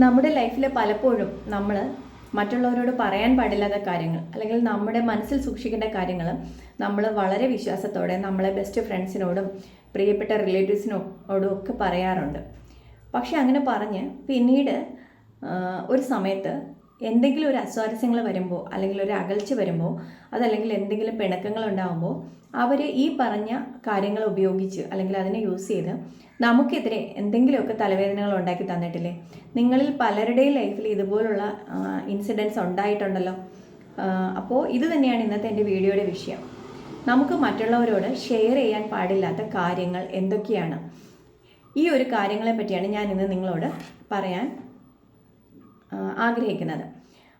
നമ്മുടെ ലൈഫിൽ പലപ്പോഴും നമ്മൾ മറ്റുള്ളവരോട് പറയാൻ പാടില്ലാത്ത കാര്യങ്ങൾ അല്ലെങ്കിൽ നമ്മുടെ മനസ്സിൽ സൂക്ഷിക്കേണ്ട കാര്യങ്ങൾ നമ്മൾ വളരെ വിശ്വാസത്തോടെ നമ്മളെ ബെസ്റ്റ് ഫ്രണ്ട്സിനോടും പ്രിയപ്പെട്ട റിലേറ്റീവ്സിനോടും ഒക്കെ പറയാറുണ്ട്. പക്ഷെ അങ്ങനെ പറഞ്ഞ് പിന്നീട് ഒരു സമയത്ത് എന്തെങ്കിലും ഒരു അസ്വാരസ്യങ്ങൾ വരുമ്പോൾ അല്ലെങ്കിൽ ഒരു അകൽച്ച വരുമ്പോൾ അതല്ലെങ്കിൽ എന്തെങ്കിലും പിണക്കങ്ങൾ ഉണ്ടാകുമ്പോൾ അവർ ഈ പറഞ്ഞ കാര്യങ്ങൾ ഉപയോഗിച്ച് അല്ലെങ്കിൽ അതിനെ യൂസ് ചെയ്ത് നമുക്കെതിരെ എന്തെങ്കിലുമൊക്കെ തലവേദനകൾ ഉണ്ടാക്കി തന്നിട്ടില്ലേ? നിങ്ങളിൽ പലരുടെയും ലൈഫിൽ ഇതുപോലുള്ള ഇൻസിഡൻസ് ഉണ്ടായിട്ടുണ്ടല്ലോ. അപ്പോൾ ഇത് തന്നെയാണ് ഇന്നത്തെ എന്റെ വീഡിയോയുടെ വിഷയം. നമുക്ക് മറ്റുള്ളവരോട് ഷെയർ ചെയ്യാൻ പാടില്ലാത്ത കാര്യങ്ങൾ എന്തൊക്കെയാണ്? ഈ ഒരു കാര്യങ്ങളെ പറ്റിയാണ് ഞാൻ ഇന്ന് നിങ്ങളോട് പറയാൻ ആഗ്രഹിക്കുന്നത്.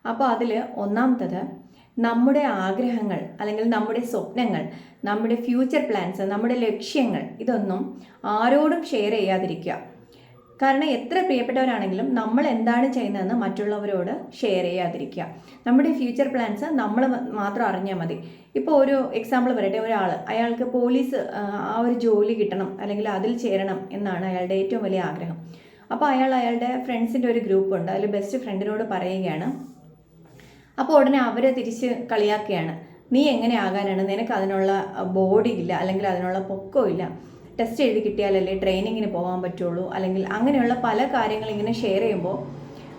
അപ്പോൾ അതിൽ ഒന്നാമത്തത് നമ്മുടെ ആഗ്രഹങ്ങൾ അല്ലെങ്കിൽ നമ്മുടെ സ്വപ്നങ്ങൾ നമ്മുടെ ഫ്യൂച്ചർ പ്ലാൻസ് നമ്മുടെ ലക്ഷ്യങ്ങൾ ഇതൊന്നും ആരോടും ഷെയർ ചെയ്യാതിരിക്കുക. കാരണം എത്ര പ്രിയപ്പെട്ടവരാണെങ്കിലും നമ്മൾ എന്താണ് ചെയ്യുന്നതെന്ന് മറ്റുള്ളവരോട് ഷെയർ ചെയ്യാതിരിക്കുക. നമ്മുടെ ഫ്യൂച്ചർ പ്ലാൻസ് നമ്മൾ മാത്രം അറിഞ്ഞാൽ മതി. ഇപ്പോൾ ഒരു എക്സാമ്പിൾ പറയട്ടെ ഒരാൾ അയാൾക്ക് പോലീസ് ആ, ഒരു ജോലി കിട്ടണം അല്ലെങ്കിൽ അതിൽ ചേരണം എന്നാണ് അയാളുടെ ഏറ്റവും വലിയ ആഗ്രഹം. അപ്പോൾ അയാൾ അയാളുടെ ഫ്രണ്ട്സിന്റെ ഒരു ഗ്രൂപ്പ് ഉണ്ട്. അതിൽ ബെസ്റ്റ് ഫ്രണ്ടിനോട് പറയുകയാണ്. അപ്പോൾ ഉടനെ അവരെ തിരിച്ച് കളിയാക്കുകയാണ്. നീ എങ്ങനെ ആകാനാണ്? നിനക്ക് അതിനുള്ള ബോഡി ഇല്ല. അല്ലെങ്കിൽ അതിനുള്ള പൊക്കോ ഇല്ല. ടെസ്റ്റ് എഴുതി കിട്ടിയാലല്ലേ ട്രെയിനിങ്ങിന് പോകാൻ പറ്റുള്ളൂ. അല്ലെങ്കിൽ അങ്ങനെയുള്ള പല കാര്യങ്ങൾ ഇങ്ങനെ ഷെയർ ചെയ്യുമ്പോൾ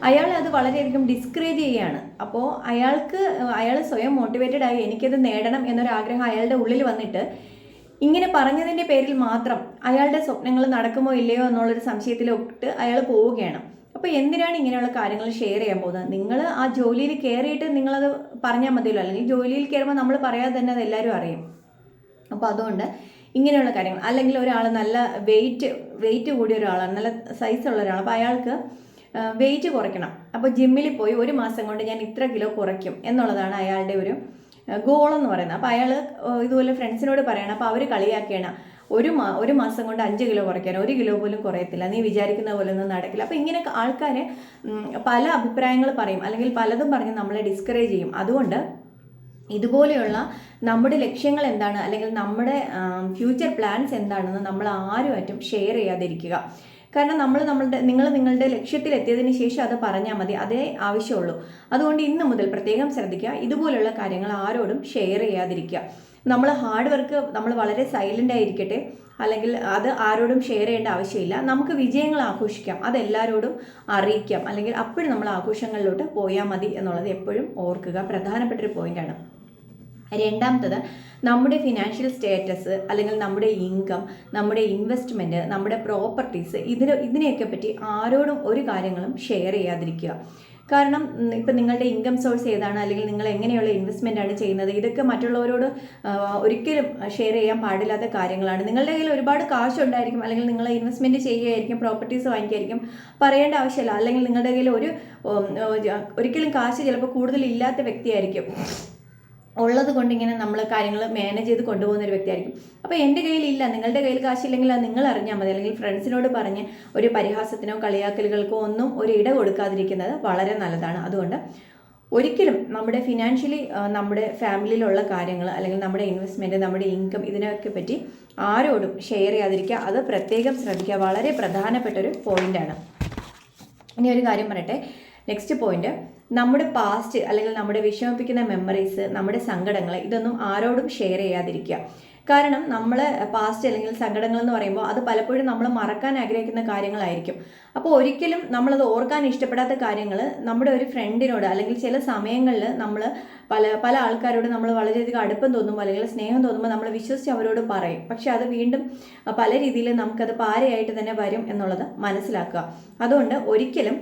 അയാൾ അത് വളരെയധികം ഡിസ്കറേജ് ചെയ്യുകയാണ്. അപ്പോൾ അയാൾക്ക് അയാൾ സ്വയം മോട്ടിവേറ്റഡ് ആയി എനിക്കത് നേടണം എന്നൊരാഗ്രഹം അയാളുടെ ഉള്ളിൽ വന്നിട്ട് ഇങ്ങനെ പറഞ്ഞതിന്റെ പേരിൽ മാത്രം അയാളുടെ സ്വപ്നങ്ങൾ നടക്കുമോ ഇല്ലയോ എന്നുള്ളൊരു സംശയത്തിലൊട്ട് അയാൾ പോവുകയാണ്. അപ്പോൾ എന്തിനാണ് ഇങ്ങനെയുള്ള കാര്യങ്ങൾ ഷെയർ ചെയ്യാൻ പോകുന്നത്? നിങ്ങൾ ആ ജോലിയിൽ കയറിയിട്ട് നിങ്ങളത് പറഞ്ഞാൽ മതിയല്ലോ. അല്ലെങ്കിൽ ജോലിയിൽ കയറുമ്പോൾ നമ്മൾ പറയാതെ തന്നെ അത് എല്ലാവരും അറിയും. അപ്പോൾ അതുകൊണ്ട് ഇങ്ങനെയുള്ള കാര്യങ്ങൾ. അല്ലെങ്കിൽ ഒരാൾ നല്ല വെയിറ്റ് വെയിറ്റ് കൂടിയ ഒരാളാണ് നല്ല സൈസുള്ള ഒരാൾ അപ്പോൾ അയാൾക്ക് വെയിറ്റ് കുറയ്ക്കണം. അപ്പോൾ ജിമ്മിൽ പോയി ഒരു മാസം കൊണ്ട് ഞാൻ ഇത്ര കിലോ കുറയ്ക്കും എന്നുള്ളതാണ് അയാളുടെ ഒരു ഗോൾ എന്ന് പറയുന്നത്. അപ്പോൾ അയാൾ ഇതുപോലെ ഫ്രണ്ട്സിനോട് പറയണം അപ്പോൾ അവർ കളിയാക്കിയാണ് ഒരു മാ ഒരു മാസം കൊണ്ട് അഞ്ച് കിലോ കുറയ്ക്കാൻ ഒരു കിലോ പോലും കുറയത്തില്ല. നീ വിചാരിക്കുന്ന പോലെ ഒന്നും നടക്കില്ല അപ്പോൾ ഇങ്ങനെ ആൾക്കാർ പല അഭിപ്രായങ്ങൾ പറയും. അല്ലെങ്കിൽ പലതും പറഞ്ഞ് നമ്മളെ ഡിസ്കറേജ് ചെയ്യും. അതുകൊണ്ട് ഇതുപോലെയുള്ള നമ്മുടെ ലക്ഷ്യങ്ങൾ എന്താണ്? അല്ലെങ്കിൽ നമ്മുടെ ഫ്യൂച്ചർ പ്ലാൻസ് എന്താണെന്ന് നമ്മൾ ആരുമായിട്ടും ഷെയർ ചെയ്യാതിരിക്കുക. കാരണം നമ്മൾ നമ്മളുടെ നിങ്ങൾ നിങ്ങളുടെ ലക്ഷ്യത്തിൽ എത്തിയതിന് ശേഷം അത് പറഞ്ഞാൽ മതി. അതേ ആവശ്യമുള്ളൂ. അതുകൊണ്ട് ഇന്ന് മുതൽ പ്രത്യേകം ശ്രദ്ധിക്കുക. ഇതുപോലുള്ള കാര്യങ്ങൾ ആരോടും ഷെയർ ചെയ്യാതിരിക്കുക. നമ്മൾ ഹാർഡ് വർക്ക് നമ്മൾ വളരെ സൈലന്റ് ആയിരിക്കട്ടെ. അല്ലെങ്കിൽ അത് ആരോടും ഷെയർ ചെയ്യേണ്ട ആവശ്യമില്ല. നമുക്ക് വിജയങ്ങൾ ആഘോഷിക്കാം. അത് എല്ലാവരോടും അറിയിക്കാം. അല്ലെങ്കിൽ അപ്പോഴും നമ്മൾ ആഘോഷങ്ങളിലോട്ട് പോയാൽ മതി എന്നുള്ളത് എപ്പോഴും ഓർക്കുക. പ്രധാനപ്പെട്ട ഒരു പോയിന്റാണ് രണ്ടാമത്തത് നമ്മുടെ ഫിനാൻഷ്യൽ സ്റ്റേറ്റസ് അല്ലെങ്കിൽ നമ്മുടെ ഇൻകം നമ്മുടെ ഇൻവെസ്റ്റ്മെന്റ് നമ്മുടെ പ്രോപ്പർട്ടീസ് ഇതിന് ഇതിനെയൊക്കെ പറ്റി ആരോടും ഒരു കാര്യങ്ങളും ഷെയർ ചെയ്യാതിരിക്കുക. കാരണം ഇപ്പം നിങ്ങളുടെ ഇൻകം സോഴ്സ് ഏതാണ് അല്ലെങ്കിൽ നിങ്ങൾ എങ്ങനെയുള്ള ഇൻവെസ്റ്റ്മെന്റ് ആണ് ചെയ്യുന്നത്? ഇതൊക്കെ മറ്റുള്ളവരോട് ഒരിക്കലും ഷെയർ ചെയ്യാൻ പാടില്ലാത്ത കാര്യങ്ങളാണ്. നിങ്ങളുടെ കയ്യിൽ ഒരുപാട് കാശ് ഉണ്ടായിരിക്കും അല്ലെങ്കിൽ നിങ്ങൾ ഇൻവെസ്റ്റ്മെന്റ് ചെയ്യുകയായിരിക്കും പ്രോപ്പർട്ടീസ് വാങ്ങിക്കായിരിക്കും പറയേണ്ട ആവശ്യമില്ല. അല്ലെങ്കിൽ നിങ്ങളുടെ കയ്യിൽ ഒരു ഒരിക്കലും കാശ് ചിലപ്പോൾ കൂടുതൽ ഇല്ലാത്ത വ്യക്തിയായിരിക്കും. ഉള്ളത് കൊണ്ട് ഇങ്ങനെ നമ്മൾ കാര്യങ്ങൾ മാനേജ് ചെയ്ത് കൊണ്ടുപോകുന്ന ഒരു വ്യക്തിയായിരിക്കും. അപ്പോൾ എന്റെ കയ്യിലില്ല നിങ്ങളുടെ കയ്യിൽ കാശില്ലെങ്കിൽ അത് നിങ്ങൾ അറിഞ്ഞാൽ മതി. അല്ലെങ്കിൽ ഫ്രണ്ട്സിനോട് പറഞ്ഞ് ഒരു പരിഹാസത്തിനോ കളിയാക്കലുകൾക്കോ ഒന്നും ഒരു ഇട കൊടുക്കാതിരിക്കുന്നത് വളരെ നല്ലതാണ്. അതുകൊണ്ട് ഒരിക്കലും നമ്മുടെ ഫിനാൻഷ്യലി നമ്മുടെ ഫാമിലിയിലുള്ള കാര്യങ്ങൾ അല്ലെങ്കിൽ നമ്മുടെ ഇൻവെസ്റ്റ്മെന്റ് നമ്മുടെ ഇൻകം ഇതിനൊക്കെ പറ്റി ആരോടും ഷെയർ ചെയ്യാതിരിക്കുക. അത് പ്രത്യേകം ശ്രദ്ധിക്കുക. വളരെ പ്രധാനപ്പെട്ട ഒരു പോയിന്റാണ് ഇനി ഒരു കാര്യം പറയട്ടെ. നെക്സ്റ്റ് പോയിന്റ് നമ്മുടെ പാസ്റ്റ് അല്ലെങ്കിൽ നമ്മുടെ വിഷമിപ്പിക്കുന്ന മെമ്മറീസ് നമ്മുടെ സങ്കടങ്ങൾ ഇതൊന്നും ആരോടും ഷെയർ ചെയ്യാതിരിക്കുക. കാരണം നമ്മൾ പാസ്റ്റ് അല്ലെങ്കിൽ സങ്കടങ്ങൾ എന്ന് പറയുമ്പോൾ അത് പലപ്പോഴും നമ്മൾ മറക്കാൻ ആഗ്രഹിക്കുന്ന കാര്യങ്ങളായിരിക്കും. അപ്പോൾ ഒരിക്കലും നമ്മളത് ഓർക്കാൻ ഇഷ്ടപ്പെടാത്ത കാര്യങ്ങൾ നമ്മുടെ ഒരു ഫ്രണ്ടിനോട് അല്ലെങ്കിൽ ചില സമയങ്ങളിൽ നമ്മൾ പല പല ആൾക്കാരോട് നമ്മൾ വളരെയധികം അടുപ്പം തോന്നുമ്പോൾ അല്ലെങ്കിൽ സ്നേഹം തോന്നുമ്പോൾ നമ്മൾ വിശ്വസിച്ച് അവരോട് പറയും. പക്ഷെ അത് വീണ്ടും പല രീതിയിൽ നമുക്കത് പാരയായിട്ട് തന്നെ വരും എന്നുള്ളത് മനസ്സിലാക്കുക. അതുകൊണ്ട് ഒരിക്കലും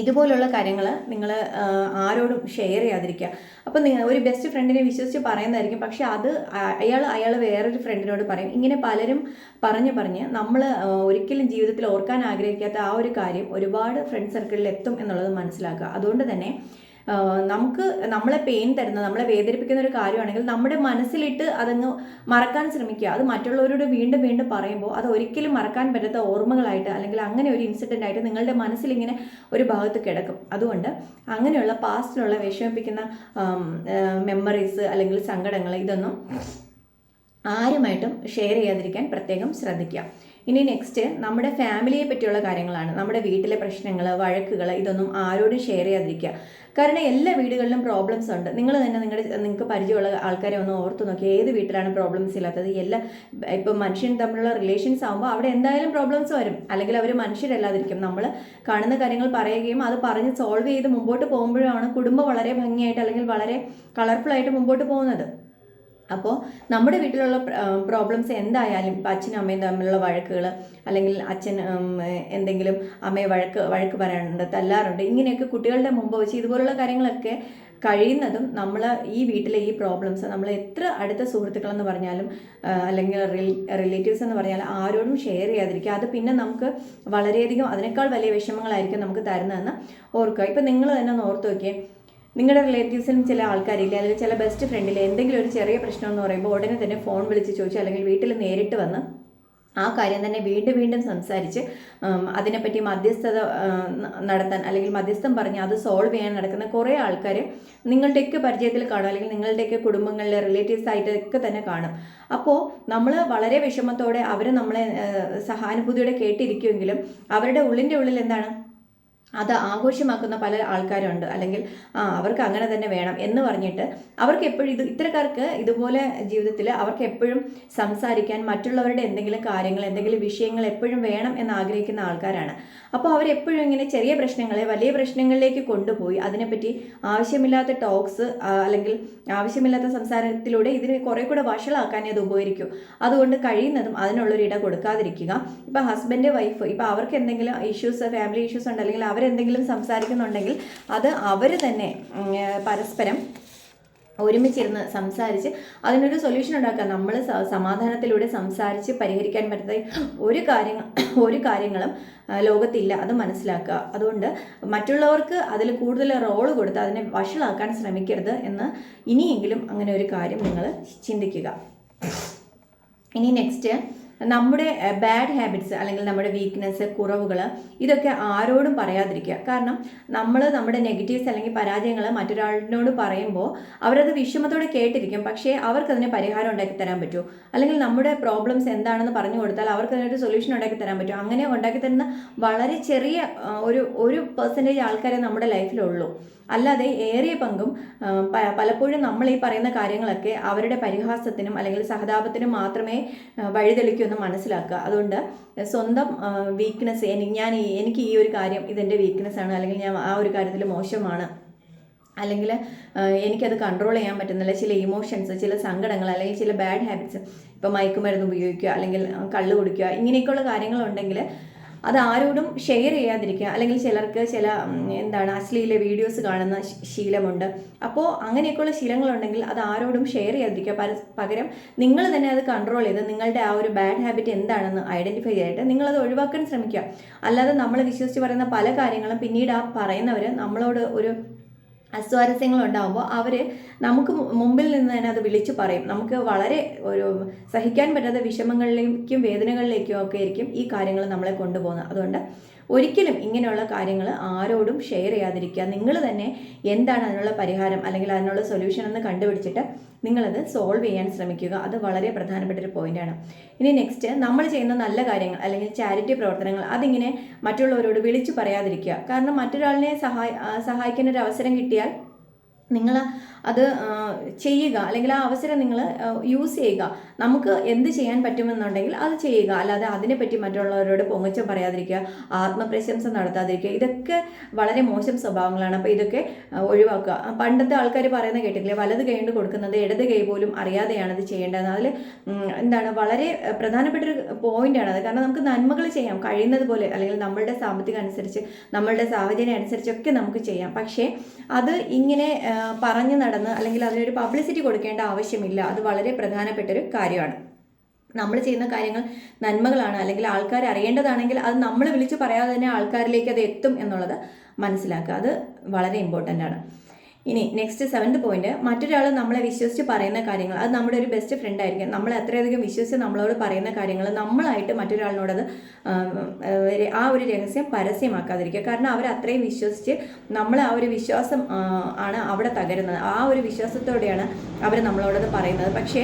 ഇതുപോലുള്ള കാര്യങ്ങൾ നിങ്ങൾ ആരോടും ഷെയർ ചെയ്യാതിരിക്കുക. അപ്പോൾ നിങ്ങൾ ഒരു ബെസ്റ്റ് ഫ്രണ്ടിനെ വിശ്വസിച്ച് പറയുന്നതായിരിക്കും. പക്ഷെ അത് അയാൾ അയാൾ വേറൊരു ഫ്രണ്ടിനോട് പറയും. ഇങ്ങനെ പലരും പറഞ്ഞ് പറഞ്ഞ് നമ്മൾ ഒരിക്കലും ജീവിതത്തിൽ ഓർക്കാൻ ആഗ്രഹിക്കാത്ത ആ ഒരു കാര്യം ഒരുപാട് ഫ്രണ്ട് സർക്കിളിൽ എത്തും എന്നുള്ളത് മനസ്സിലാക്കുക. അതുകൊണ്ട് തന്നെ നമുക്ക് നമ്മളെ പെയിൻ തരുന്ന നമ്മളെ വേദനിപ്പിക്കുന്ന ഒരു കാര്യമാണെങ്കിൽ നമ്മുടെ മനസ്സിലിട്ട് അതങ്ങ് മറക്കാൻ ശ്രമിക്കുക. അത് മറ്റുള്ളവരോട് വീണ്ടും വീണ്ടും പറയുമ്പോൾ അത് ഒരിക്കലും മറക്കാൻ പറ്റാത്ത ഓർമ്മകളായിട്ട് അല്ലെങ്കിൽ അങ്ങനെ ഒരു ഇൻസിഡന്റ് ആയിട്ട് നിങ്ങളുടെ മനസ്സിലിങ്ങനെ ഒരു ഭാഗത്ത് കിടക്കും. അതുകൊണ്ട് അങ്ങനെയുള്ള പാസ്റ്റിലുള്ള വിഷമിപ്പിക്കുന്ന മെമ്മറീസ് അല്ലെങ്കിൽ സങ്കടങ്ങൾ ഇതൊന്നും ആരുമായിട്ടും ഷെയർ ചെയ്യാതിരിക്കാൻ പ്രത്യേകം ശ്രദ്ധിക്കുക. ഇനി നെക്സ്റ്റ് നമ്മുടെ ഫാമിലിയെ പറ്റിയുള്ള കാര്യങ്ങളാണ്. നമ്മുടെ വീട്ടിലെ പ്രശ്നങ്ങൾ വഴക്കുകൾ ഇതൊന്നും ആരോടും ഷെയർ ചെയ്യാതിരിക്കുക. കാരണം എല്ലാ വീടുകളിലും പ്രോബ്ലംസ് ഉണ്ട്. നിങ്ങൾ തന്നെ നിങ്ങളുടെ നിങ്ങൾക്ക് പരിചയമുള്ള ആൾക്കാരെ ഒന്ന് ഓർത്ത് നോക്കി. ഏത് വീട്ടിലാണ് പ്രോബ്ലംസ് ഇല്ലാത്തത്? എല്ലാ ഇപ്പം മനുഷ്യൻ തമ്മിലുള്ള റിലേഷൻസ് ആകുമ്പോൾ അവിടെ എന്തായാലും പ്രോബ്ലംസ് വരും. അല്ലെങ്കിൽ അവർ മനുഷ്യരല്ലാതിരിക്കും. നമ്മൾ കാണുന്ന കാര്യങ്ങൾ പറയുകയും അത് പറഞ്ഞ് സോൾവ് ചെയ്ത് മുമ്പോട്ട് പോകുമ്പോഴാണ് കുടുംബം വളരെ ഭംഗിയായിട്ട് അല്ലെങ്കിൽ വളരെ കളർഫുൾ ആയിട്ട് മുമ്പോട്ട് പോകുന്നത്. അപ്പോൾ നമ്മുടെ വീട്ടിലുള്ള പ്രോബ്ലംസ് എന്തായാലും ഇപ്പം അച്ഛനും അമ്മയും തമ്മിലുള്ള വഴക്കുകൾ അല്ലെങ്കിൽ അച്ഛൻ എന്തെങ്കിലും അമ്മയെ വഴക്ക് വഴക്ക് പറയാറുണ്ട് തല്ലാറുണ്ട് ഇങ്ങനെയൊക്കെ കുട്ടികളുടെ മുമ്പ് വെച്ച് ഇതുപോലുള്ള കാര്യങ്ങളൊക്കെ കഴിയുന്നതും നമ്മൾ ഈ വീട്ടിലെ ഈ പ്രോബ്ലംസ് നമ്മൾ എത്ര അടുത്ത സുഹൃത്തുക്കളെന്ന് പറഞ്ഞാലും അല്ലെങ്കിൽ റിലേറ്റീവ്സ് എന്ന് പറഞ്ഞാലും ആരോടും ഷെയർ ചെയ്യാതിരിക്കുക. അത് പിന്നെ നമുക്ക് വളരെയധികം അതിനേക്കാൾ വലിയ വിഷമങ്ങളായിരിക്കും നമുക്ക് തരുന്നതെന്ന് ഓർക്കുക. ഇപ്പം നിങ്ങൾ തന്നെ ഒന്ന് ഓർത്ത് നോക്കിയേ. നിങ്ങളുടെ റിലേറ്റീവ്സിനും ചില ആൾക്കാരില്ല? അല്ലെങ്കിൽ ചില ബെസ്റ്റ് ഫ്രണ്ടിൽ എന്തെങ്കിലും ഒരു ചെറിയ പ്രശ്നം എന്ന് പറയുമ്പോൾ ഉടനെ തന്നെ ഫോൺ വിളിച്ച് ചോദിച്ചു അല്ലെങ്കിൽ വീട്ടിൽ നേരിട്ട് വന്ന് ആ കാര്യം തന്നെ വീണ്ടും വീണ്ടും സംസാരിച്ച് അതിനെപ്പറ്റി മധ്യസ്ഥത നടത്താൻ അല്ലെങ്കിൽ മധ്യസ്ഥം പറഞ്ഞ് അത് സോൾവ് ചെയ്യാൻ നടക്കുന്ന കുറേ ആൾക്കാർ നിങ്ങളുടെയൊക്കെ പരിചയത്തിൽ കാണും. അല്ലെങ്കിൽ നിങ്ങളുടെയൊക്കെ കുടുംബങ്ങളിലെ റിലേറ്റീവ്സ് ആയിട്ടൊക്കെ തന്നെ കാണും. അപ്പോൾ നമ്മൾ വളരെ വിഷമത്തോടെ അവർ നമ്മളെ സഹാനുഭൂതിയോടെ കേട്ടിരിക്കുമെങ്കിലും അവരുടെ ഉള്ളിന്റെ ഉള്ളിൽ എന്താണ്? അത് ആഘോഷമാക്കുന്ന പല ആൾക്കാരുണ്ട്. അല്ലെങ്കിൽ ആ അവർക്ക് അങ്ങനെ തന്നെ വേണം എന്ന് പറഞ്ഞിട്ട് അവർക്ക് എപ്പോഴും ഇത് ഇത്തരക്കാർക്ക് ഇതുപോലെ ജീവിതത്തിൽ അവർക്ക് എപ്പോഴും സംസാരിക്കാൻ മറ്റുള്ളവരുടെ എന്തെങ്കിലും കാര്യങ്ങൾ എന്തെങ്കിലും വിഷയങ്ങൾ എപ്പോഴും വേണം എന്ന് ആഗ്രഹിക്കുന്ന ആൾക്കാരാണ്. അപ്പോൾ അവരെപ്പോഴും ഇങ്ങനെ ചെറിയ പ്രശ്നങ്ങളെ വലിയ പ്രശ്നങ്ങളിലേക്ക് കൊണ്ടുപോയി അതിനെപ്പറ്റി ആവശ്യമില്ലാത്ത ടോക്സ് അല്ലെങ്കിൽ ആവശ്യമില്ലാത്ത സംസാരത്തിലൂടെ ഇതിനെ കുറേ കൂടെ വഷളാക്കാനേ അത് ഉപകരിക്കൂ. അതുകൊണ്ട് കഴിയുന്നതും അതിനുള്ളൊരു ഇട കൊടുക്കാതിരിക്കുക. ഇപ്പം ഹസ്ബൻഡ് വൈഫ് ഇപ്പം അവർക്ക് എന്തെങ്കിലും ഇഷ്യൂസ് ഫാമിലി ഇഷ്യൂസ് ഉണ്ട് അല്ലെങ്കിൽ അവരെന്തെങ്കിലും സംസാരിക്കുന്നുണ്ടെങ്കിൽ അത് അവർ തന്നെ പരസ്പരം ഒരുമിച്ചിരുന്ന് സംസാരിച്ച് അതിനൊരു സൊല്യൂഷൻ ഉണ്ടാക്കുക. നമ്മൾ സമാധാനത്തിലൂടെ സംസാരിച്ച് പരിഹരിക്കാൻ പറ്റുന്ന ഒരു കാര്യങ്ങൾ ഒരു കാര്യങ്ങളും ലോകത്തില്ല അത് മനസ്സിലാക്കുക. അതുകൊണ്ട് മറ്റുള്ളവർക്ക് അതിൽ കൂടുതൽ റോൾ കൊടുത്ത് അതിനെ വഷളാക്കാൻ ശ്രമിക്കരുത് എന്ന് ഇനിയെങ്കിലും അങ്ങനെ ഒരു കാര്യം നിങ്ങൾ ചിന്തിക്കുക. ഇനി നെക്സ്റ്റ് നമ്മുടെ ബാഡ് ഹാബിറ്റ്സ് അല്ലെങ്കിൽ നമ്മുടെ വീക്ക്നെസ് കുറവുകൾ ഇതൊക്കെ ആരോടും പറയാതിരിക്കുക. കാരണം നമ്മൾ നമ്മുടെ നെഗറ്റീവ്സ് അല്ലെങ്കിൽ പരാജയങ്ങൾ മറ്റൊരാളിനോട് പറയുമ്പോൾ അവരത് വിഷമത്തോടെ കേട്ടിരിക്കും. പക്ഷേ അവർക്കതിന് പരിഹാരം ഉണ്ടാക്കി തരാൻ പറ്റുമോ അല്ലെങ്കിൽ നമ്മുടെ പ്രോബ്ലംസ് എന്താണെന്ന് പറഞ്ഞു കൊടുത്താൽ അവർക്ക് അതിനൊരു സൊല്യൂഷൻ ഉണ്ടാക്കി തരാൻ പറ്റും. അങ്ങനെ ഉണ്ടാക്കി തരുന്ന വളരെ ചെറിയ ഒരു ഒരു പെർസെന്റേജ് ആൾക്കാരെ നമ്മുടെ ലൈഫിലുള്ളൂ അല്ലാതെ ഏറിയ പങ്കും പലപ്പോഴും നമ്മൾ ഈ പറയുന്ന കാര്യങ്ങളൊക്കെ അവരുടെ പരിഹാസത്തിനും അല്ലെങ്കിൽ സഹതാപത്തിനും മാത്രമേ വഴിതെളിക്കൂ എന്ന് മനസ്സിലാക്കുക. അതുകൊണ്ട് സ്വന്തം വീക്ക്നെസ് ഞാൻ എനിക്ക് ഈ ഒരു കാര്യം ഇതെന്റെ വീക്ക്നെസ് ആണ് അല്ലെങ്കിൽ ഞാൻ ആ ഒരു കാര്യത്തിൽ മോശമാണ്. അല്ലെങ്കിൽ എനിക്കത് കൺട്രോൾ ചെയ്യാൻ പറ്റുന്നില്ല. ചില ഇമോഷൻസ് ചില സങ്കടങ്ങൾ അല്ലെങ്കിൽ ചില ബാഡ് ഹാബിറ്റ്സ് ഇപ്പോൾ മയക്കുമരുന്ന് ഉപയോഗിക്കുക അല്ലെങ്കിൽ കള്ള് കുടിക്കുക ഇങ്ങനെയൊക്കെയുള്ള കാര്യങ്ങളുണ്ടെങ്കിൽ അത് ആരോടും ഷെയർ ചെയ്യാതിരിക്കുക. അല്ലെങ്കിൽ ചിലർക്ക് ചില എന്താണ് അശ്ലീല വീഡിയോസ് കാണുന്ന ശീലമുണ്ട്. അപ്പോൾ അങ്ങനെയൊക്കെയുള്ള ശീലങ്ങളുണ്ടെങ്കിൽ അത് ആരോടും ഷെയർ ചെയ്യാതിരിക്കുക. പകരം നിങ്ങൾ തന്നെ അത് കൺട്രോൾ ചെയ്ത് നിങ്ങളുടെ ആ ഒരു ബാഡ് ഹാബിറ്റ് എന്താണെന്ന് ഐഡന്റിഫൈ ചെയ്തിട്ട് നിങ്ങളത് ഒഴിവാക്കാൻ ശ്രമിക്കുക. അല്ലാതെ നമ്മൾ വിശ്വസിച്ച് പറയുന്ന പല കാര്യങ്ങളും പിന്നീട് ആ പറയുന്നവർ നമ്മളോട് ഒരു അസ്വാരസ്യങ്ങൾ ഉണ്ടാകുമ്പോൾ അവർ നമുക്ക് മുമ്പിൽ നിന്ന് തന്നെ അത് വിളിച്ചു പറയും. നമുക്ക് വളരെ ഒരു സഹിക്കാൻ പറ്റാത്ത വിഷമങ്ങളിലേക്കും വേദനകളിലേക്കും ഒക്കെ ആയിരിക്കും ഈ കാര്യങ്ങൾ നമ്മളെ കൊണ്ടുപോകുന്നത്. അതുകൊണ്ട് ഒരിക്കലും ഇങ്ങനെയുള്ള കാര്യങ്ങൾ ആരോടും ഷെയർ ചെയ്യാതിരിക്കുക. നിങ്ങൾ തന്നെ എന്താണ് അതിനുള്ള പരിഹാരം അല്ലെങ്കിൽ അതിനുള്ള സൊല്യൂഷൻ എന്ന് കണ്ടുപിടിച്ചിട്ട് നിങ്ങളത് സോൾവ് ചെയ്യാൻ ശ്രമിക്കുക. അത് വളരെ പ്രധാനപ്പെട്ട ഒരു പോയിന്റാണ് ഇനി നെക്സ്റ്റ് നമ്മൾ ചെയ്യുന്ന നല്ല കാര്യങ്ങൾ അല്ലെങ്കിൽ ചാരിറ്റി പ്രവർത്തനങ്ങൾ അതിങ്ങനെ മറ്റുള്ളവരോട് വിളിച്ചു പറയാതിരിക്കുക. കാരണം മറ്റൊരാളിനെ സഹായി സഹായിക്കാൻ ഒരു അവസരം കിട്ടിയാൽ നിങ്ങൾ അത് ചെയ്യുക. അല്ലെങ്കിൽ ആ അവസരം നിങ്ങൾ യൂസ് ചെയ്യുക. നമുക്ക് എന്ത് ചെയ്യാൻ പറ്റുമെന്നുണ്ടെങ്കിൽ അത് ചെയ്യുക. അല്ലാതെ അതിനെപ്പറ്റി മറ്റുള്ളവരോട് പൊങ്ങച്ചം പറയാതിരിക്കുക ആത്മപ്രശംസ നടത്താതിരിക്കുക. ഇതൊക്കെ വളരെ മോശം സ്വഭാവങ്ങളാണ്. അപ്പോൾ ഇതൊക്കെ ഒഴിവാക്കുക. പണ്ടത്തെ ആൾക്കാർ പറയുന്ന കേട്ടില്ലേ വലത് കൈ കൊണ്ട് കൊടുക്കുന്നത് ഇടത് കൈ പോലും അറിയാതെയാണ് ഇത് ചെയ്യേണ്ടത്. അതിൽ എന്താണ് വളരെ പ്രധാനപ്പെട്ട ഒരു പോയിന്റാണ് അത് കാരണം നമുക്ക് നന്മകൾ ചെയ്യാം. കഴിയുന്നത് പോലെ അല്ലെങ്കിൽ നമ്മളുടെ സാമ്പത്തികം അനുസരിച്ച് നമ്മളുടെ സാഹചര്യം അനുസരിച്ചൊക്കെ നമുക്ക് ചെയ്യാം. പക്ഷേ അത് ഇങ്ങനെ പറഞ്ഞു നടന്ന് അല്ലെങ്കിൽ അതിനൊരു പബ്ലിസിറ്റി കൊടുക്കേണ്ട ആവശ്യമില്ല. അത് വളരെ പ്രധാനപ്പെട്ടൊരു കാര്യമാണ്. നമ്മൾ ചെയ്യുന്ന കാര്യങ്ങൾ നന്മകളാണ്. അല്ലെങ്കിൽ ആൾക്കാർ അറിയേണ്ടതാണെങ്കിൽ അത് നമ്മൾ വിളിച്ച് പറയാതെ തന്നെ ആൾക്കാരിലേക്ക് അത് എത്തും എന്നുള്ളത് മനസ്സിലാക്കുക. അത് വളരെ ഇമ്പോർട്ടന്റ് ആണ്. ഇനി നെക്സ്റ്റ് സെവൻത് പോയിന്റ് മറ്റൊരാൾ നമ്മളെ വിശ്വസിച്ച് പറയുന്ന കാര്യങ്ങൾ. അത് നമ്മുടെ ഒരു ബെസ്റ്റ് ഫ്രണ്ട് ആയിരിക്കും. നമ്മൾ അത്രയധികം വിശ്വസിച്ച് നമ്മളോട് പറയുന്ന കാര്യങ്ങൾ നമ്മളായിട്ട് മറ്റൊരാളിനോടത് ആ ഒരു രഹസ്യം പരസ്യമാക്കാതിരിക്കുക. കാരണം അവർ അത്രയും വിശ്വസിച്ച് നമ്മളെ ആ ഒരു വിശ്വാസം ആണ് അവിടെ തകരുന്നത്. ആ ഒരു വിശ്വാസത്തോടെയാണ് അവർ നമ്മളോടത് പറയുന്നത്. പക്ഷേ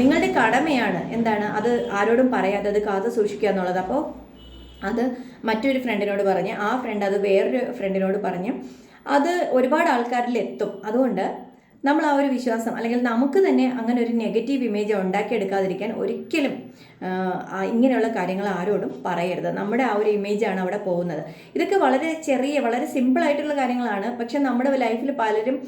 നിങ്ങളുടെ കടമയാണ് എന്താണ്? അത് ആരോടും പറയാതെ അത് കാത്തു സൂക്ഷിക്കുക എന്നുള്ളത്. അപ്പോൾ അത് മറ്റൊരു ഫ്രണ്ടിനോട് പറഞ്ഞ് ആ ഫ്രണ്ട് അത് വേറൊരു ഫ്രണ്ടിനോട് പറഞ്ഞ് അത് ഒരുപാട് ആൾക്കാരിൽ എത്തും അതുകൊണ്ട് നമ്മൾ ആ ഒരു വിശ്വാസം അല്ലെങ്കിൽ നമുക്ക് തന്നെ അങ്ങനെ ഒരു നെഗറ്റീവ് ഇമേജ് ഉണ്ടാക്കിയെടുക്കാതിരിക്കാൻ ഒരിക്കലും ഇങ്ങനെയുള്ള കാര്യങ്ങൾ ആരോടും പറയരുത്. നമ്മുടെ ആ ഒരു ഇമേജാണ് അവിടെ പോകുന്നത്. ഇതൊക്കെ വളരെ ചെറിയ വളരെ സിമ്പിൾ ആയിട്ടുള്ള കാര്യങ്ങളാണ്. പക്ഷെ നമ്മുടെ ലൈഫിൽ പലരും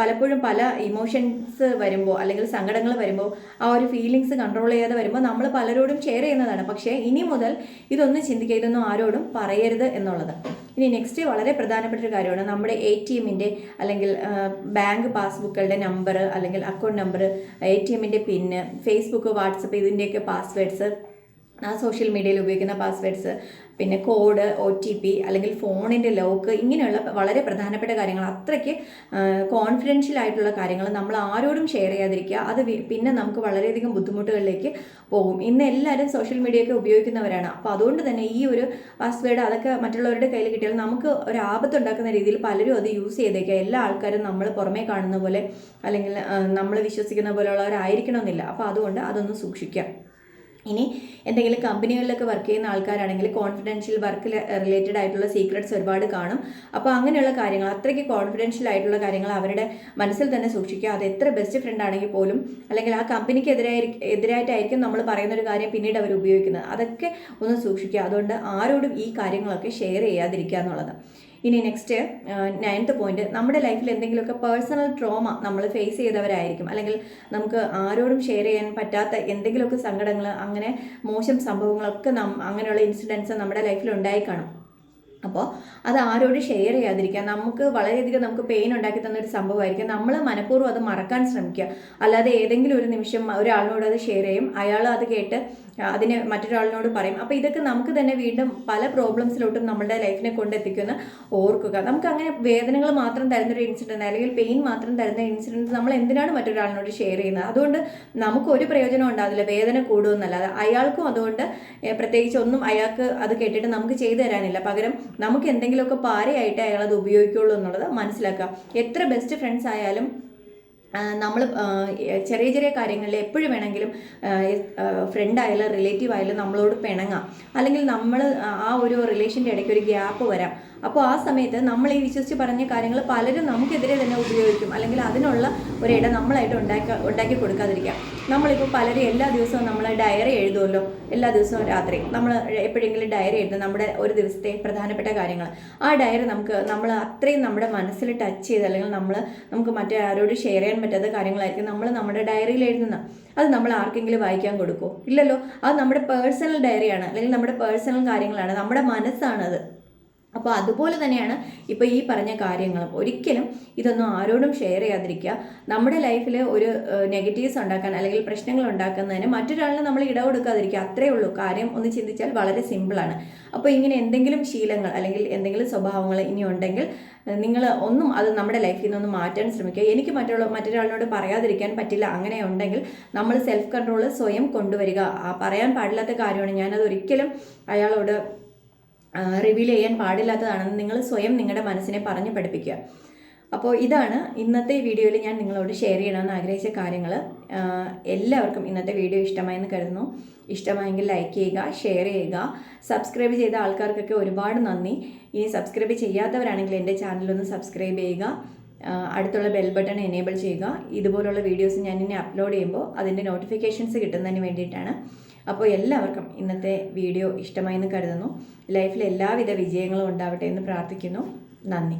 പലപ്പോഴും പല ഇമോഷൻസ് വരുമ്പോൾ അല്ലെങ്കിൽ സങ്കടങ്ങൾ വരുമ്പോൾ ആ ഒരു ഫീലിങ്സ് കൺട്രോൾ ചെയ്യാതെ വരുമ്പോൾ നമ്മൾ പലരോടും ഷെയർ ചെയ്യുന്നതാണ്. പക്ഷേ ഇനി മുതൽ ഇതൊന്നും ചിന്തിക്കുക ഇതൊന്നും ആരോടും പറയരുത് എന്നുള്ളത്. ഇനി നെക്സ്റ്റ് വളരെ പ്രധാനപ്പെട്ട ഒരു കാര്യമാണ് നമ്മുടെ എ ടി എമ്മിന്റെ അല്ലെങ്കിൽ ബാങ്ക് പാസ്ബുക്കുകളുടെ നമ്പർ അല്ലെങ്കിൽ അക്കൗണ്ട് നമ്പർ എ ടി എമ്മിന്റെ പിന്ന് ഫേസ്ബുക്ക് വാട്സപ്പ് ഇതിന്റെയൊക്കെ പാസ്വേഡ്സ് ആ സോഷ്യൽ മീഡിയയിൽ ഉപയോഗിക്കുന്ന പാസ്വേഡ്സ് പിന്നെ കോഡ് ഒ ടി പി അല്ലെങ്കിൽ ഫോണിന്റെ ലോക്ക് ഇങ്ങനെയുള്ള വളരെ പ്രധാനപ്പെട്ട കാര്യങ്ങൾ. അത്രയ്ക്ക് കോൺഫിഡൻഷ്യൽ ആയിട്ടുള്ള കാര്യങ്ങൾ നമ്മൾ ആരോടും ഷെയർ ചെയ്യാതിരിക്കുക. അത് പിന്നെ നമുക്ക് വളരെയധികം ബുദ്ധിമുട്ടുകളിലേക്ക് പോകും. ഇന്ന് എല്ലാവരും സോഷ്യൽ മീഡിയ ഒക്കെ ഉപയോഗിക്കുന്നവരാണ്. അപ്പോൾ അതുകൊണ്ട് തന്നെ ഈ ഒരു പാസ്വേഡ് അതൊക്കെ മറ്റുള്ളവരുടെ കയ്യിൽ കിട്ടിയാൽ നമുക്ക് ഒരു ആപത്തുണ്ടാക്കുന്ന രീതിയിൽ പലരും അത് യൂസ് ചെയ്തേക്കുക എല്ലാ ആൾക്കാരും നമ്മൾ പുറമേ കാണുന്ന പോലെ അല്ലെങ്കിൽ നമ്മൾ വിശ്വസിക്കുന്ന പോലെയുള്ളവരായിരിക്കണമെന്നില്ല. അപ്പോൾ അതുകൊണ്ട് അതൊന്ന് സൂക്ഷിക്കുക ഇനി എന്തെങ്കിലും കമ്പനികളിലൊക്കെ വർക്ക് ചെയ്യുന്ന ആൾക്കാരാണെങ്കിൽ കോൺഫിഡൻഷ്യൽ വർക്ക് റിലേറ്റഡ് ആയിട്ടുള്ള സീക്രട്സ് ഒരുപാട് കാണും. അപ്പോൾ അങ്ങനെയുള്ള കാര്യങ്ങൾ അത്രയ്ക്ക് കോൺഫിഡൻഷ്യൽ ആയിട്ടുള്ള കാര്യങ്ങൾ അവരുടെ മനസ്സിൽ തന്നെ സൂക്ഷിക്കുക. അത് എത്ര ബെസ്റ്റ് ഫ്രണ്ട് ആണെങ്കിൽ പോലും അല്ലെങ്കിൽ ആ കമ്പനിക്ക് എതിരായി എതിരായിട്ടായിരിക്കും നമ്മൾ പറയുന്ന ഒരു കാര്യം പിന്നീട് അവർ ഉപയോഗിക്കുന്നത്. അതൊക്കെ ഒന്ന് സൂക്ഷിക്കുക. അതുകൊണ്ട് ആരോടും ഈ കാര്യങ്ങളൊക്കെ ഷെയർ ചെയ്യാതിരിക്കുക എന്നുള്ളത്. ഇനി നെക്സ്റ്റ് നയൻത്ത് പോയിന്റ് നമ്മുടെ ലൈഫിൽ എന്തെങ്കിലുമൊക്കെ പേഴ്സണൽ ട്രോമ നമ്മൾ ഫേസ് ചെയ്തവരായിരിക്കും. അല്ലെങ്കിൽ നമുക്ക് ആരോടും ഷെയർ ചെയ്യാൻ പറ്റാത്ത എന്തെങ്കിലുമൊക്കെ സങ്കടങ്ങൾ അങ്ങനെ മോശം സംഭവങ്ങളൊക്കെ നം അങ്ങനെയുള്ള ഇൻസിഡൻസ് നമ്മുടെ ലൈഫിൽ ഉണ്ടായി കാണും. അപ്പോൾ അത് ആരോടും ഷെയർ ചെയ്യാതിരിക്കുക. നമുക്ക് വളരെയധികം നമുക്ക് പെയിൻ ഉണ്ടാക്കി തന്ന ഒരു സംഭവമായിരിക്കും. നമ്മൾ മനഃപൂർവം അത് മറക്കാൻ ശ്രമിക്കുക. അല്ലാതെ ഏതെങ്കിലും ഒരു നിമിഷം ഒരാളിനോട് അത് ഷെയർ ചെയ്യും. അയാൾ അത് കേട്ട് അതിനെ മറ്റൊരാളിനോട് പറയും. അപ്പോൾ ഇതൊക്കെ നമുക്ക് തന്നെ വീണ്ടും പല പ്രോബ്ലംസിലോട്ടും നമ്മുടെ ലൈഫിനെ കൊണ്ടെത്തിക്കുമെന്ന് ഓർക്കുക. നമുക്ക് അങ്ങനെ വേദനകൾ മാത്രം തരുന്ന ഒരു ഇൻസിഡന്റ് അല്ലെങ്കിൽ പെയിൻ മാത്രം തരുന്ന ഇൻസിഡന്റ് നമ്മൾ എന്തിനാണ് മറ്റൊരാളിനോട് ഷെയർ ചെയ്യുന്നത്? അതുകൊണ്ട് നമുക്ക് ഒരു പ്രയോജനം ഉണ്ടാവില്ല. വേദന കൂടുമെന്നല്ലാതെ അയാൾക്കും അതുകൊണ്ട് പ്രത്യേകിച്ച് ഒന്നും അയാൾക്ക് അത് കേട്ടിട്ട് നമുക്ക് ചെയ്തു തരാനില്ല. പകരം നമുക്ക് എന്തെങ്കിലുമൊക്കെ പാരയായിട്ട് അയാൾ അത് ഉപയോഗിക്കുള്ളൂ എന്നുള്ളത് മനസ്സിലാക്കുക. എത്ര ബെസ്റ്റ് ഫ്രണ്ട്സ് ആയാലും നമ്മൾ ചെറിയ ചെറിയ കാര്യങ്ങളിൽ എപ്പോഴും വേണമെങ്കിലും ഫ്രണ്ട് ആയാലും റിലേറ്റീവ് ആയാലും നമ്മളോട് പിണങ്ങാം. അല്ലെങ്കിൽ നമ്മൾ ആ ഒരു റിലേഷന്റെ ഇടയ്ക്ക് ഒരു ഗ്യാപ്പ് വരാം. അപ്പോൾ ആ സമയത്ത് നമ്മൾ ഈ വിശ്വസിച്ച് പറഞ്ഞ കാര്യങ്ങൾ പലരും നമുക്കെതിരെ തന്നെ ഉപയോഗിക്കും. അല്ലെങ്കിൽ അതിനുള്ള ഒരിട നമ്മളായിട്ട് ഉണ്ടാക്കി ഉണ്ടാക്കി കൊടുക്കാതിരിക്കാം. നമ്മളിപ്പോൾ പലരും എല്ലാ ദിവസവും നമ്മൾ ഡയറി എഴുതുമല്ലോ. എല്ലാ ദിവസവും രാത്രി നമ്മൾ എപ്പോഴെങ്കിലും ഡയറി എഴുതും നമ്മുടെ ഒരു ദിവസത്തെ പ്രധാനപ്പെട്ട കാര്യങ്ങൾ. ആ ഡയറി നമുക്ക് നമ്മൾ അത്രയും നമ്മുടെ മനസ്സിൽ ടച്ച് ചെയ്ത് അല്ലെങ്കിൽ നമ്മൾ നമുക്ക് മറ്റേ ഷെയർ ചെയ്യാൻ പറ്റാത്ത കാര്യങ്ങളായിരിക്കും നമ്മൾ നമ്മുടെ ഡയറിയിൽ എഴുതുന്നത് അത് നമ്മൾ ആർക്കെങ്കിലും വായിക്കാൻ കൊടുക്കുമോ ഇല്ലല്ലോ. അത് നമ്മുടെ പേഴ്സണൽ ഡയറിയാണ് അല്ലെങ്കിൽ നമ്മുടെ പേഴ്സണൽ കാര്യങ്ങളാണ്. നമ്മുടെ മനസ്സാണത്. അപ്പോൾ അതുപോലെ തന്നെയാണ് ഇപ്പോൾ ഈ പറഞ്ഞ കാര്യങ്ങളും. ഒരിക്കലും ഇതൊന്നും ആരോടും ഷെയർ ചെയ്യാതിരിക്കുക. നമ്മുടെ ലൈഫിൽ ഒരു നെഗറ്റീവ്സ് ഉണ്ടാക്കാൻ അല്ലെങ്കിൽ പ്രശ്നങ്ങൾ ഉണ്ടാക്കുന്നതിന് മറ്റൊരാളിനെ നമ്മൾ ഇട കൊടുക്കാതിരിക്കുക. ഉള്ളൂ. കാര്യം ഒന്ന് ചിന്തിച്ചാൽ വളരെ സിമ്പിളാണ് അപ്പോൾ ഇങ്ങനെ എന്തെങ്കിലും ശീലങ്ങൾ അല്ലെങ്കിൽ എന്തെങ്കിലും സ്വഭാവങ്ങൾ ഇനി ഉണ്ടെങ്കിൽ നിങ്ങൾ ഒന്നും അത് നമ്മുടെ ലൈഫിൽ നിന്നൊന്ന് മാറ്റാൻ ശ്രമിക്കുക. എനിക്ക് മറ്റുള്ള മറ്റൊരാളിനോട് പറയാതിരിക്കാൻ പറ്റില്ല. അങ്ങനെ ഉണ്ടെങ്കിൽ നമ്മൾ സെൽഫ് കൺട്രോൾ സ്വയം കൊണ്ടുവരിക. പറയാൻ പാടില്ലാത്ത കാര്യമാണ്. ഞാനത് ഒരിക്കലും അയാളോട് റിവീൽ ചെയ്യാൻ പാടില്ലാത്തതാണെന്ന് നിങ്ങൾ സ്വയം നിങ്ങളുടെ മനസ്സിനെ പറഞ്ഞു പഠിപ്പിക്കുക. അപ്പോൾ ഇതാണ് ഇന്നത്തെ വീഡിയോയിൽ ഞാൻ നിങ്ങളോട് ഷെയർ ചെയ്യണമെന്ന് ആഗ്രഹിച്ച കാര്യങ്ങൾ. എല്ലാവർക്കും ഇന്നത്തെ വീഡിയോ ഇഷ്ടമായെന്ന് കരുതുന്നു. ഇഷ്ടമായെങ്കിൽ ലൈക്ക് ചെയ്യുക ഷെയർ ചെയ്യുക. സബ്സ്ക്രൈബ് ചെയ്ത ആൾക്കാർക്കൊക്കെ ഒരുപാട് നന്ദി. ഇനി സബ്സ്ക്രൈബ് ചെയ്യാത്തവരാണെങ്കിൽ എന്റെ ചാനലൊന്ന് സബ്സ്ക്രൈബ് ചെയ്യുക. അടുത്തുള്ള ബെൽ ബട്ടൺ എനേബിൾ ചെയ്യുക. ഇതുപോലുള്ള വീഡിയോസ് ഞാൻ ഇനി അപ്ലോഡ് ചെയ്യുമ്പോൾ അതിന്റെ നോട്ടിഫിക്കേഷൻസ് കിട്ടുന്നതിന് വേണ്ടിയിട്ടാണ്. അപ്പോൾ എല്ലാവർക്കും ഇന്നത്തെ വീഡിയോ ഇഷ്ടമായി എന്ന് കരുതുന്നു. ലൈഫിൽ എല്ലാവിധ വിജയങ്ങളും ഉണ്ടാവട്ടെ എന്ന് പ്രാർത്ഥിക്കുന്നു. നന്ദി.